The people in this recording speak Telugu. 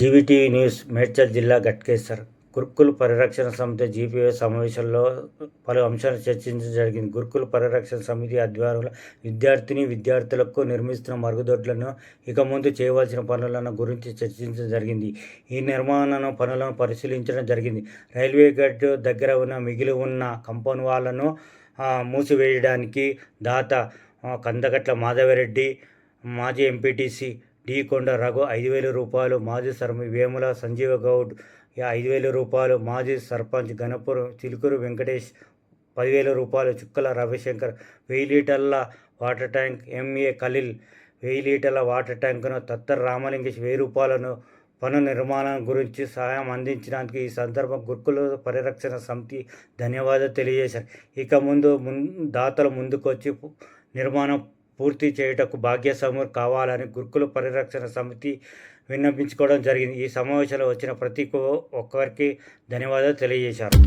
జీవీటీవీ న్యూస్ మేడ్చల్ జిల్లా గట్కేశ్వర్ గురుకుల పరిరక్షణ సమితి జీపీఏ సమావేశంలో పలు అంశాలు చర్చించడం జరిగింది. గురుకుల పరిరక్షణ సమితి ఆధ్వర్యంలో విద్యార్థిని విద్యార్థులకు నిర్మిస్తున్న మరుగుదొడ్లను ఇక ముందు చేయవలసిన పనులను గురించి చర్చించడం జరిగింది. ఈ నిర్మాణ పనులను పరిశీలించడం జరిగింది. రైల్వే గడ్డు దగ్గర ఉన్న మిగిలి ఉన్న కంపౌండ్ వాళ్ళను మూసివేయడానికి దాత కందగట్ల మాధవరెడ్డి మాజీ ఎంపీటీసీ డి కొండ రఘు ఐదు వేల రూపాయలు మాజీ సర్ వేముల సంజీవ గౌడ్ యా ఐదు వేల రూపాయలు మాజీ సర్పంచ్ గణపురం చిలుకూరు వెంకటేష్ పదివేల రూపాయలు చుక్కల రవిశంకర్ వెయ్యి లీటర్ల వాటర్ ట్యాంక్ ఎంఏ ఖలీల్ వెయ్యి లీటర్ల వాటర్ ట్యాంకును తత్తర రామలింగేష్ వెయ్యి రూపాయలను పను నిర్మాణం గురించి సహాయం అందించడానికి ఈ సందర్భం గురుకుల పరిరక్షణ సమితి ధన్యవాదాలు తెలియజేశారు. ఇక ముందు మున్ దాతలు ముందుకొచ్చి నిర్మాణం పూర్తి చేయుటకు భాగ్యస్వాములు కావాలని గురుకుల పరిరక్షణ సమితి విన్నపించుకోవడం జరిగింది. ఈ సమావేశంలో వచ్చిన ప్రతి ఒక్కరికి ధన్యవాదాలు తెలియజేశారు.